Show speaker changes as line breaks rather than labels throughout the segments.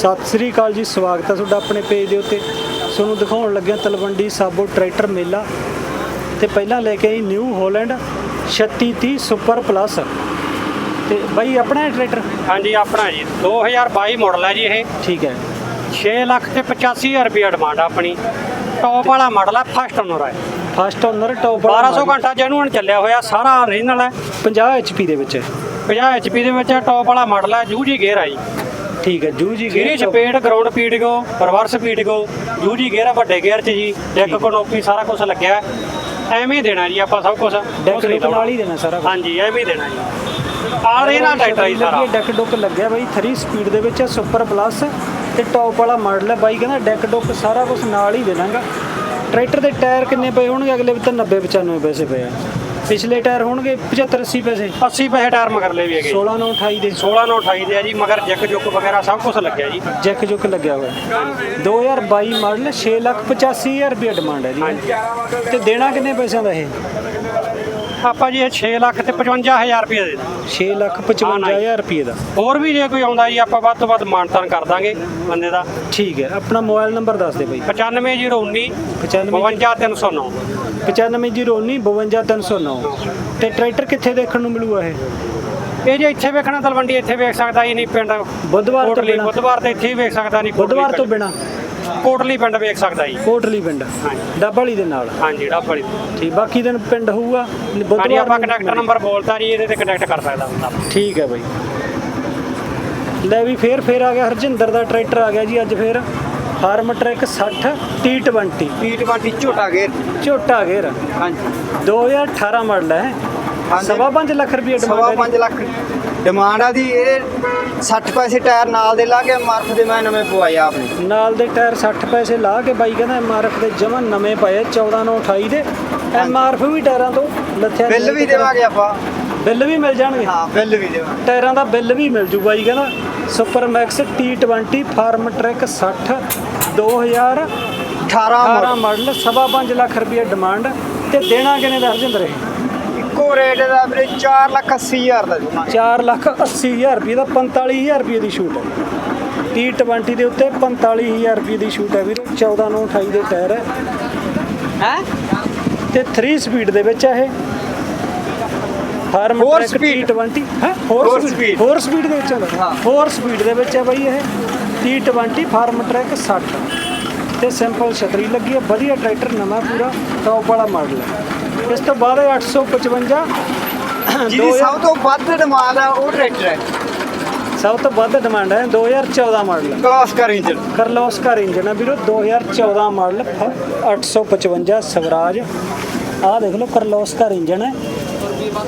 ਸਤਿ ਸ੍ਰੀ ਅਕਾਲ ਜੀ ਸਵਾਗਤ ਹੈ ਤੁਹਾਡਾ ਆਪਣੇ ਪੇਜ ਦੇ ਉੱਤੇ। ਤੁਹਾਨੂੰ ਦਿਖਾਉਣ ਲੱਗਿਆ ਤਲਵੰਡੀ ਸਾਬੋ ਟਰੈਕਟਰ ਮੇਲਾ ਤੇ ਪਹਿਲਾਂ ਲੈ ਕੇ ਆਈ ਨਿਊ ਹਾਲੈਂਡ 3630 ਸੁਪਰ ਪਲੱਸ। ਤੇ ਬਾਈ ਆਪਣਾ ਹੈ ਟਰੈਕਟਰ?
ਹਾਂਜੀ ਆਪਣਾ ਜੀ। 2022 ਮਾਡਲ ਹੈ ਜੀ ਇਹ।
ਠੀਕ ਹੈ।
6 ਲੱਖ ਤੇ 85000 ਰੁਪਏ ਡਿਮਾਂਡ ਆਪਣੀ। ਟੌਪ ਵਾਲਾ ਮਾਡਲ ਹੈ ਫਸਟ ਓਨਰ ਹੈ
ਫਸਟ ਓਨਰ ਟੌਪ
1200 ਘੰਟਾ ਜੈਨੂਅਨ ਚੱਲਿਆ ਹੋਇਆ ਸਾਰਾ ਓਰੀਜਨਲ ਹੈ।
50 HP ਦੇ ਵਿੱਚ। ਹੈ
50 HP ਦੇ ਵਿੱਚ ਟੌਪ ਵਾਲਾ ਮਾਡਲ ਹੈ ਜੂਜੀ ਗੇਅਰ ਆ ਜੀ।
ਠੀਕ ਹੈ ਜੂ ਜੀ
ਜਿਹੜੀ ਸਪੀਡ ਗਰਾਊਂਡ ਸਪੀਡ ਕੋ ਰਿਵਰਸ ਸਪੀਡ ਕੋ ਜੂਜੀ ਗੇਅਰ ਆ ਵੱਡੇ ਗੇਅਰ 'ਚ ਜੀ ਡੈਕ ਕਨੋਪੀ ਸਾਰਾ ਕੁਝ ਲੱਗਿਆ। ਹੈ। ਐਵੇਂ ਹੀ ਦੇਣਾ ਜੀ ਆਪਾਂ ਸਭ ਕੁਝ
ਡੈਕ ਡੁੱਕ ਨਾਲ ਹੀ ਦੇਣਾ ਸਾਰਾ।
ਹਾਂਜੀ ਐਵੇਂ ਹੀ ਦੇਣਾ ਜੀ। ਆ ਰਹੇ ਨਾ ਟਰੈਕਟਰ ਜੀ ਸਾਰਾ।
ਡੈਕ ਡੁੱਕ ਲੱਗਿਆ ਬਾਈ 3 ਸਪੀਡ ਦੇ ਵਿੱਚ ਹੈ ਸੁਪਰ ਪਲੱਸ ਤੇ ਟੌਪ ਵਾਲਾ ਮਾਡਲ ਹੈ। ਬਾਈ ਕਹਿੰਦਾ ਡੈਕ ਡੁੱਕ ਸਾਰਾ ਕੁਝ ਨਾਲ ਹੀ ਦੇਣਾਗਾ। ਟਰੈਕਟਰ ਦੇ ਟਾਇਰ ਕਿੰਨੇ ਪਏ ਹੋਣਗੇ? ਅਗਲੇ ਵੀ ਤਾਂ 90 95 ਪੈਸੇ ਪਏ ਆ। ਪਿਛਲੇ ਟਾਇਰ ਹੋਣਗੇ 75 80 ਪੈਸੇ।
80 ਪੈਸੇ ਟਾਇਰ ਮਗਰ ਲੈ ਵੀ ਹੈਗੇ।
16 9 28 ਦੇ।
16 ਨੂੰ 28 ਦੇ ਆ ਜੀ ਮਗਰ ਜੈਕ ਜੁੱਕ ਵਗੈਰਾ ਸਭ ਕੁਝ ਲੱਗਿਆ ਜੀ।
ਜੈਕ ਜੁਕ ਲੱਗਿਆ ਹੋਇਆ। 2022 ਮਾਡਲ 6 ਲੱਖ 85000 ਰੁਪਏ ਡਿਮਾਂਡ ਹੈ ਜੀ। ਤੇ ਦੇਣਾ ਕਿੰਨੇ ਪੈਸਿਆਂ ਦਾ ਇਹ?
ਆਪਾਂ ਜੀ ਇਹ 6 ਲੱਖ ਤੇ 55000 ਰੁਪਏ ਦੇ ਦਾਂ
6 ਲੱਖ 55000 ਰੁਪਏ ਦਾ।
ਹੋਰ ਵੀ ਜੇ ਕੋਈ ਆਉਂਦਾ ਜੀ ਆਪਾਂ ਵੱਧ ਤੋਂ ਵੱਧ ਮਾਨਤਾਨ ਕਰ ਦਾਂਗੇ ਬੰਦੇ ਦਾ।
ਠੀਕ ਹੈ ਆਪਣਾ ਮੋਬਾਈਲ ਨੰਬਰ ਦੱਸ ਦੇ ਬਾਈ।
95019
95
52309
95019 52309 ਤੇ ਟਰੈਕਟਰ ਕਿੱਥੇ ਦੇਖਣ ਨੂੰ ਮਿਲੂਗਾ ਇਹ?
ਇਹ ਜੇ ਇੱਥੇ ਵੇਖਣਾ ਤਲਵੰਡੀ ਇੱਥੇ ਵੇਖ ਸਕਦਾ ਜੀ ਨਹੀਂ ਪਿੰਡ
ਬੁੱਧਵਾਰ ਤੋਂ
ਕੋਟਲੀ
ਬਿਨਾਂ।
ਬੁੱਧਵਾਰ ਤੇ ਇੱਥੇ ਹੀ ਵੇਖ ਸਕਦਾ ਨਹੀਂ
ਬੁੱਧਵਾਰ ਤੋਂ ਬਿਨਾ।
ਕੋਟਲੀ ਪਿੰਡ ਵੇਖ ਸਕਦਾ ਜੀ।
ਕੋਟਲੀ ਪਿੰਡ।
ਹਾਂਜੀ।
ਡੱਬਲੀ ਦੇ ਨਾਲ?
ਹਾਂਜੀ ਡੱਬਲੀ
ਠੀਕ ਬਾਕੀ ਦਿਨ ਪਿੰਡ ਹੋਊਗਾ?
ਹਾਂਜੀ ਆਪਾਂ ਕੰਟੈਕਟ ਨੰਬਰ ਬੋਲਤਾ ਜੀ ਇਹਦੇ ਤੇ ਕੰਟੈਕਟ ਕਰ ਸਕਦਾ ਬੰਦਾ
ਠੀਕ ਹੈ ਬਾਈ। ਲੈ ਵੀ ਫੇਰ ਫੇਰ ਆ ਗਿਆ ਹਰਜਿੰਦਰ ਦਾ ਟਰੈਕਟਰ ਆ ਗਿਆ ਜੀ ਅੱਜ ਫੇਰ। ਫਾਰਮ ਟਰੈਕ 60 T20
T20 ਝੋਟਾ ਗੇਰ
ਝੋਟਾ ਗੇਰ
ਹਾਂਜੀ।
2018 ਮਾਡਲ ਹੈ। ਸਵਾ ਪੰਜ ਲੱਖ ਰੁਪਏ
ਸਵਾ
ਡਿਮਾਂਡ
5 ਲੱਖ। ਡਿਮਾਂਡ ਆ ਦੀ ਇਹ 60 ਪੈਸੇ ਟਾਇਰ ਨਾਲ ਦੇ ਲਾ ਕੇ ਮਾਰਫ ਦੇ ਮੈਂ ਨਵੇਂ ਪਵਾਏ ਆ ਆਪਣੇ।
ਨਾਲ ਦੇ ਟਾਇਰ 60 ਪੈਸੇ ਲਾ ਕੇ ਬਾਈ ਕਹਿੰਦਾ ਐਮਆਰਐਫ ਦੇ ਜਮਾ ਨਵੇਂ ਪਏ 14 9 28 ਦੇ। ਐਮਆਰਐਫ ਵੀ ਟਾਇਰਾਂ ਤੋਂ ਲੱਥਿਆ
ਬਿੱਲ ਵੀ ਦੇਵਾਂਗੇ ਆਪਾਂ।
ਬਿੱਲ ਵੀ ਮਿਲ ਜਾਣਗੇ?
ਹਾਂ ਬਿੱਲ ਵੀ ਦੇਵਾਂਗੇ।
ਟਾਇਰਾਂ ਦਾ ਬਿੱਲ ਵੀ ਮਿਲ ਜੂ ਬਾਈ ਕਹਿੰਦਾ। Super max T20 Farmtrac 60 2018
18
model ਸਵਾ ਪੰਜ ਲੱਖ ਰੁਪਏ ਡਿਮਾਂਡ। ਤੇ ਦੇਣਾ ਕਿਨੇ ਦਾ ਹਰਜਿੰਦਰ ਇਹ?
ਇੱਕੋ ਰੇਟ ਦਾ ਵੀਰੇ 4 ਲੱਖ 80 ਹਜ਼ਾਰ ਦਾ ਦੇਵਾਂਗੇ
4 ਲੱਖ 80 ਹਜ਼ਾਰ ਰੁਪਏ ਦਾ 45000 ਰੁਪਏ ਦੀ ਛੂਟ ਹੈ। T20 ਦੇ ਉੱਤੇ 45000 ਰੁਪਏ ਦੀ ਛੂਟ ਹੈ ਵੀਰੇ। 14 ਨੂੰ 28 ਦੇ ਟਾਇਰ ਹੈ।
ਹੈ?
ਤੇ 3 ਸਪੀਡ ਦੇ ਵਿੱਚ ਹੈ ਇਹ। Farm
Four
track
speed।
T20 ਹੈ? 4
Four
ਸਪੀਡ
speed।
4 ਸਪੀਡ ਦੇ ਵਿੱਚ ਹੈ
ਹਾਂ।
4 ਸਪੀਡ ਦੇ ਵਿੱਚ ਹੈ ਬਾਈ ਇਹ। T20 ਫਾਰਮ ਟਰੈਕ 60 ਤੇ ਸਿੰਪਲ ਛਤਰੀ ਲੱਗੀ ਹੈ। ਵਧੀਆ ਟਰੈਕਟਰ ਨਵਾਂ ਪੂਰਾ ਟੌਪ ਵਾਲਾ ਮਾਡਲ ਹੈ। ਇਸ ਤੋਂ ਬਾਅਦ ਇਹ 855
ਜਿਹਦੀ ਸਭ ਤੋਂ ਵੱਧ ਡਿਮਾਂਡ ਆ ਉਹ ਟਰੈਕਟਰ ਹੈ।
ਸਭ ਤੋਂ ਵੱਧ ਡਿਮਾਂਡ ਹੈ 2014 model
Kirloskar engine
Kirloskar engine ਹੈ ਵੀਰੋ 2014 ਮਾਡਲ 855 ਸਵਰਾਜ। ਆਹ ਦੇਖ ਲਓ ਕਰਲੋਸਕਰ ਇੰਜਨ ਹੈ।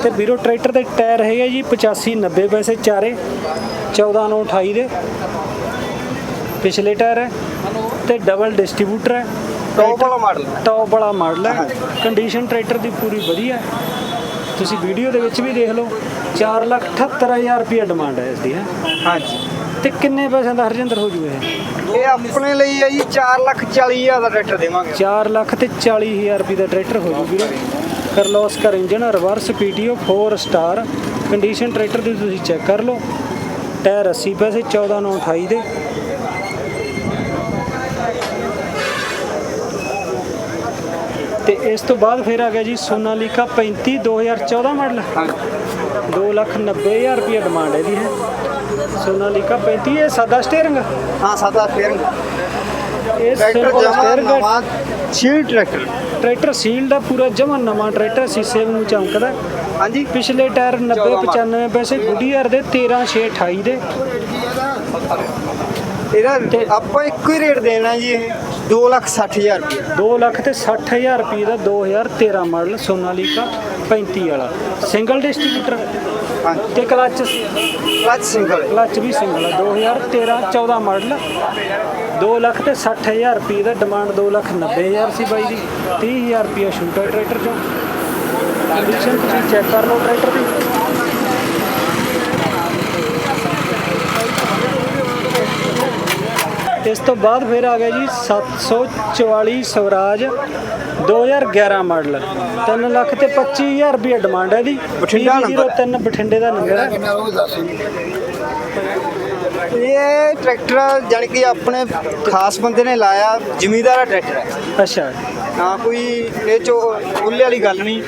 ਤੇ ਵੀਰੋ ਟਰੈਕਟਰ ਦੇ ਟਾਇਰ ਹੈਗੇ ਜੀ 85 90 ਪੈਸੇ ਚਾਰੇ 14 ਨੂੰ 28 ਦੇ। ਪਿਛਲੇ ਟਾਇਰ ਹੈ ਤੇ ਡਬਲ ਡਿਸਟ੍ਰੀਬਿਊਟਰ ਹੈ।
ਟੌਪ ਵਾਲਾ ਮਾਡਲ
ਟੌਪ ਵਾਲਾ ਮਾਡਲ ਹੈ। ਕੰਡੀਸ਼ਨ ਟਰੈਕਟਰ ਦੀ ਪੂਰੀ ਵਧੀਆ ਹੈ। ਤੁਸੀਂ ਵੀਡੀਓ ਦੇ ਵਿੱਚ ਵੀ ਦੇਖ ਲਓ 478000 ਰੁਪਏ ਡਿਮਾਂਡ ਹੈ ਇਸ ਦੀ ਹੈ
ਹਾਂਜੀ।
ਤੇ ਕਿੰਨੇ ਪੈਸਿਆਂ ਦਾ ਹਰਜਿੰਦਰ ਹੋ ਜੂ ਇਹ?
ਇਹ ਆਪਣੇ ਲਈ ਹੈ ਜੀ 4 ਲੱਖ 40 ਹਜ਼ਾਰ ਦਾ ਟਰੈਕਟਰ ਦੇਵਾਂਗੇ।
4 ਲੱਖ ਤੇ 40000 ਰੁਪਏ ਦਾ ਟਰੈਕਟਰ ਹੋ ਜੂ ਵੀਰੇ। Kirloskar engine reverse PTO 4 star condition tractor ਦੀ ਤੁਸੀਂ ਚੈੱਕ ਕਰ ਲਓ। ਟਾਇਰ 80 ਪੈਸੇ 14 ਨੂੰ 28 ਦੇ। ਇਸ ਤੋਂ ਬਾਅਦ ਫਿਰ ਆ ਗਿਆ ਜੀ ਸੋਨਾਲੀਕਾ 35 2014 ਮਾਡਲ।
ਹਾਂਜੀ।
2 ਲੱਖ 90 ਹਜ਼ਾਰ ਰੁਪਏ ਡਿਮਾਂਡ ਹੈ ਇਹਦੀ ਹੈ। ਸੋਨਾਲੀਕਾ 35 ਇਹ ਸਾਦਾ ਸਟੀਅਰਿੰਗ
ਹਾਂ ਸਾਦਾ ਫੇਰ
ਇਹ
ਟਰੈਕਟਰ ਜਮਾ ਸੀਲ ਟਰੈਕਟਰ।
ਟਰੈਕਟਰ ਸੀਲਡ ਆ ਪੂਰਾ ਜਮਾ ਨਵਾਂ ਟਰੈਕਟਰ ਸੀਸੇ ਨੂੰ ਚਮਕਦਾ।
ਹਾਂਜੀ।
ਪਿਛਲੇ ਟਾਇਰ 90
ਚੌਦਾਂ
95 ਪੈਸੇ ਗੁੱਡੀਅਰ ਦੇ 13 6 28 ਦੇ।
ਇਹਦਾ ਆਪਾਂ ਇੱਕੋ ਹੀ ਰੇਟ ਦੇਣਾ ਜੀ ਇਹ 2 ਲੱਖ 60 ਹਜ਼ਾਰ ਰੁਪਏ।
2 ਲੱਖ ਤੇ 60000 ਰੁਪਏ ਦਾ 2013 ਮਾਡਲ ਸੋਨਾਲੀਕਾ 35 ਵਾਲਾ। ਸਿੰਗਲ ਡਿਸਟ੍ਰੀਬਿਊਟਰ
ਹਾਂਜੀ।
ਤੇ ਕਲਚ
ਕਲਚ ਸਿੰਗਲ
ਕਲਚ ਵੀ ਸਿੰਗਲ ਆ 2013 14 ਮਾਡਲ। 2 ਲੱਖ ਤੇ 60000 ਰੁਪਏ ਦਾ ਡਿਮਾਂਡ 2 ਲੱਖ 90000 ਸੀ ਬਾਈ ਦੀ। 30000 ਰੁਪਏ ਸ਼ੂਟਰ ਟਰੈਕਟਰ ਚੋਂ। ਕੰਡੀਸ਼ਨ ਤੁਸੀਂ ਚੈੱਕ ਕਰ ਲਓ ਟਰੈਕਟਰ ਦੀ। ਇਸ ਤੋਂ ਬਾਅਦ ਫਿਰ ਆ ਗਿਆ ਜੀ 744 ਸਵਰਾਜ 2011 ਮਾਡਲ। 3 ਲੱਖ ਤੇ 25000 ਰੁਪਏ ਡਿਮਾਂਡ ਹੈ ਦੀ
ਬਠਿੰਡਾ ਨੰਬਰ।
3 ਬਠਿੰਡੇ ਦਾ ਨੰਬਰ ਹੈ।
ਇਹ ਟਰੈਕਟਰ ਜਾਣੀ ਕਿ ਆਪਣੇ ਖਾਸ ਬੰਦੇ ਨੇ ਲਾਇਆ ਜ਼ਿਮੀਦਾਰ ਟਰੈਕਟਰ। ਹੈ
ਅੱਛਾ।
ਨਾ ਕੋਈ ਇਹ ਚੋ ਉੱਲੇ ਵਾਲੀ ਗੱਲ ਨਹੀਂ।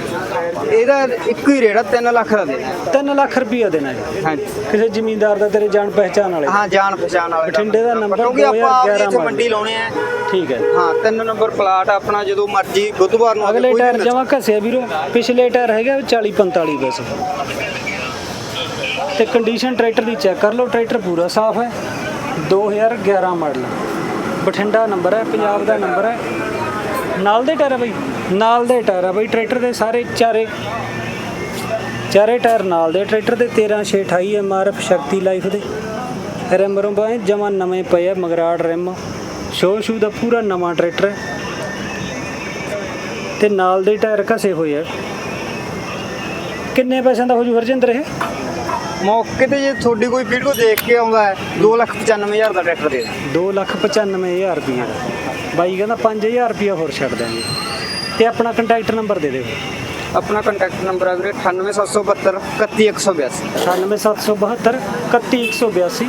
ਇਹਦਾ ਇੱਕੋ ਹੀ ਰੇਟ ਆ 3 ਲੱਖ ਦਾ ਦੇਣਾ।
3 ਲੱਖ ਰੁਪਈਆ ਦੇਣਾ ਜੀ।
ਹਾਂਜੀ।
ਕਿਸੇ ਜ਼ਿਮੀਂਦਾਰ ਦਾ ਤੇਰੇ ਜਾਣ ਪਹਿਚਾਨ ਵਾਲੇ
ਹਾਂ ਜਾਣ ਪਛਾਣ ਵਾਲੇ
ਬਠਿੰਡੇ ਦਾ ਨੰਬਰ
ਕਿਉਂਕਿ ਆਪਾਂ ਆਪਣੀ
2011
ਇੱਥੇ
ਮਾਡਲ।
ਮੰਡੀ ਲਾਉਣੇ ਆ।
ਠੀਕ ਹੈ।
ਹਾਂ ਤਿੰਨ ਨੰਬਰ ਪਲਾਟ ਆਪਣਾ ਜਦੋਂ ਮਰਜ਼ੀ ਬੁੱਧਵਾਰ ਨੂੰ
ਅਗਲੇ ਟਾਇਰ ਜਮਾ ਘਸਿਆ ਵੀਰੋ। ਪਿਛਲੇ ਟਾਇਰ ਹੈਗਾ 40 45 ਬਸ। ਤੇ ਕੰਡੀਸ਼ਨ ਟਰੈਕਟਰ ਦੀ ਚੈੱਕ ਕਰ ਲਓ ਟਰੈਕਟਰ ਪੂਰਾ ਸਾਫ਼ ਹੈ। 2011 ਮਾਡਲ ਬਠਿੰਡਾ ਨੰਬਰ ਹੈ ਪੰਜਾਬ ਦਾ ਨੰਬਰ ਹੈ। ਨਾਲ ਦੇ ਟਾਇਰ ਹੈ ਬਈ। ਨਾਲ ਦੇ ਟਾਇਰ ਹੈ ਬਈ ਟਰੈਕਟਰ ਦੇ ਸਾਰੇ ਚਾਰੇ। ਚਾਰੇ ਟਾਇਰ ਨਾਲ ਦੇ ਟਰੈਕਟਰ ਦੇ 13 6 28 ਐਮਆਰਐਫ ਸ਼ਕਤੀ ਲਾਈਫ ਦੇ। ਰਿਮ ਰੁਮ ਜਮਾ ਨਵੇਂ ਪਏ ਆ ਮਗਰਾੜ ਰਿਮ। ਸ਼ੋ ਸ਼ੂ ਦਾ ਪੂਰਾ ਨਵਾਂ ਟਰੈਕਟਰ ਹੈ। ਤੇ ਨਾਲ ਦੇ ਟਾਇਰ ਘਸੇ ਹੋਏ ਆ। ਕਿੰਨੇ ਪੈਸਿਆਂ ਦਾ ਹੋ ਜੂ ਹਰਜਿੰਦਰ ਇਹ?
ਮੌਕੇ ਤੇ ਜੇ ਤੁਹਾਡੀ ਕੋਈ ਵੀਡੀਓ ਦੇਖ ਕੇ ਆਉਂਦਾ ਹੈ 295000 ਦਾ ਟਰੈਕਟਰ ਦੇ ਦਾਂ।
295000 ਰੁਪਏ ਦਾ। ਬਾਈ ਕਹਿੰਦਾ 5000 ਰੁਪਏ ਹੋਰ ਛੱਡ ਦਾਂਗੇ ਤੇ ਆਪਣਾ ਕੰਟੈਕਟ ਨੰਬਰ ਦੇ ਦਿਓ
ਆਪਣਾ ਕੰਟੈਕਟ ਨੰਬਰ ਹੈ ਵੀਰੇ 98772 31182
98772 31182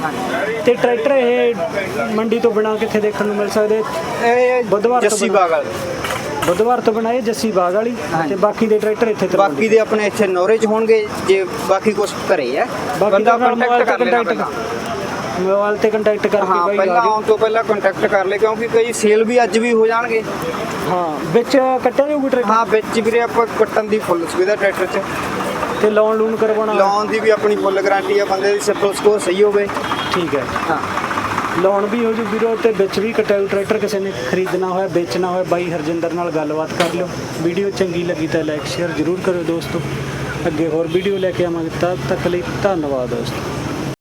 ਤੇ ਟਰੈਕਟਰ ਇਹ ਮੰਡੀ ਤੋਂ ਬਿਨਾ ਕਿੱਥੇ ਦੇਖਣ ਨੂੰ ਮਿਲ ਸਕਦੇ
ਇਹ
ਬੁੱਧਵਾਰ ਤੋਂ
ਜੱਸੀ
ਬਣਾ-
ਬਾਗ ਵਾਲੇ
ਬੁੱਧਵਾਰ ਤੋਂ ਬਣਾਏ ਜੱਸੀ ਬਾਗ ਵਾਲੀ। ਤੇ ਬਾਕੀ ਦੇ ਟਰੈਕਟਰ ਇੱਥੇ ਤਲਵੰਡੀ।
ਬਾਕੀ ਦੇ ਆਪਣੇ ਇੱਥੇ ਨੌਰੇ ਚ ਹੋਣਗੇ ਜੇ ਬਾਕੀ ਕੁਝ ਘਰੇ ਹੈ
ਬਾਕੀ
ਬੰਦਾ ਕੰਟੈਕਟ
ਤੇ
ਕਰ ਲੈਣਾ।
ਮੋਬਾਈਲ ਤੇ ਕੰਟੈਕਟ ਕਰਕੇ
ਹਾਂ
ਬਾਈ
ਪਹਿਲਾਂ
ਆ ਜਾਓ।
ਆਉਣ ਤੋਂ ਪਹਿਲਾਂ ਕੰਟੈਕਟ ਕਰ ਲੈ ਕਿਉਂਕਿ ਕਈ ਸੇਲ ਵੀ ਅੱਜ ਵੀ ਹੋ ਜਾਣਗੇ।
ਹਾਂ ਵਿੱਚ ਕੱਟਿਆ ਜਾਊਗੀ ਟਰੈਕਟਰ
ਹਾਂ ਵਿੱਚ ਵੀਰੇ ਆਪਾਂ ਕੱਟਣ ਦੀ ਫੁੱਲ ਸੁਵਿਧਾ ਟਰੈਕਟਰ 'ਚ।
ਤੇ ਲੋਨ ਲੂਨ ਕਰਵਾਉਣਾ?
ਲੋਨ ਦੀ ਵੀ ਆਪਣੀ ਫੁੱਲ ਗਾਰੰਟੀ ਆ ਬੰਦੇ ਦੀ ਸਿਪਲ ਸਕੋਰ ਸਹੀ ਹੋਵੇ।
ਠੀਕ ਹੈ।
ਹਾਂ।
ਲੋਨ ਵੀ ਹੋ ਜੂ ਵੀਰੋ ਤੇ ਵਿੱਚ ਵੀ ਕਟਾਊ ਟਰੈਕਟਰ ਕਿਸੇ ਨੇ ਖਰੀਦਣਾ ਹੋਇਆ ਵੇਚਣਾ ਹੋਇਆ ਬਾਈ ਹਰਜਿੰਦਰ ਨਾਲ ਗੱਲਬਾਤ ਕਰ ਲਿਓ। ਵੀਡੀਓ ਚੰਗੀ ਲੱਗੀ ਤਾਂ ਲਾਈਕ ਸ਼ੇਅਰ ਜ਼ਰੂਰ ਕਰਿਓ ਦੋਸਤੋ। ਅੱਗੇ ਹੋਰ ਵੀਡੀਓ ਲੈ ਕੇ ਆਵਾਂਗੇ ਤਦ ਤੱਕ ਲਈ ਧੰਨਵਾਦ ਦੋਸਤੋ।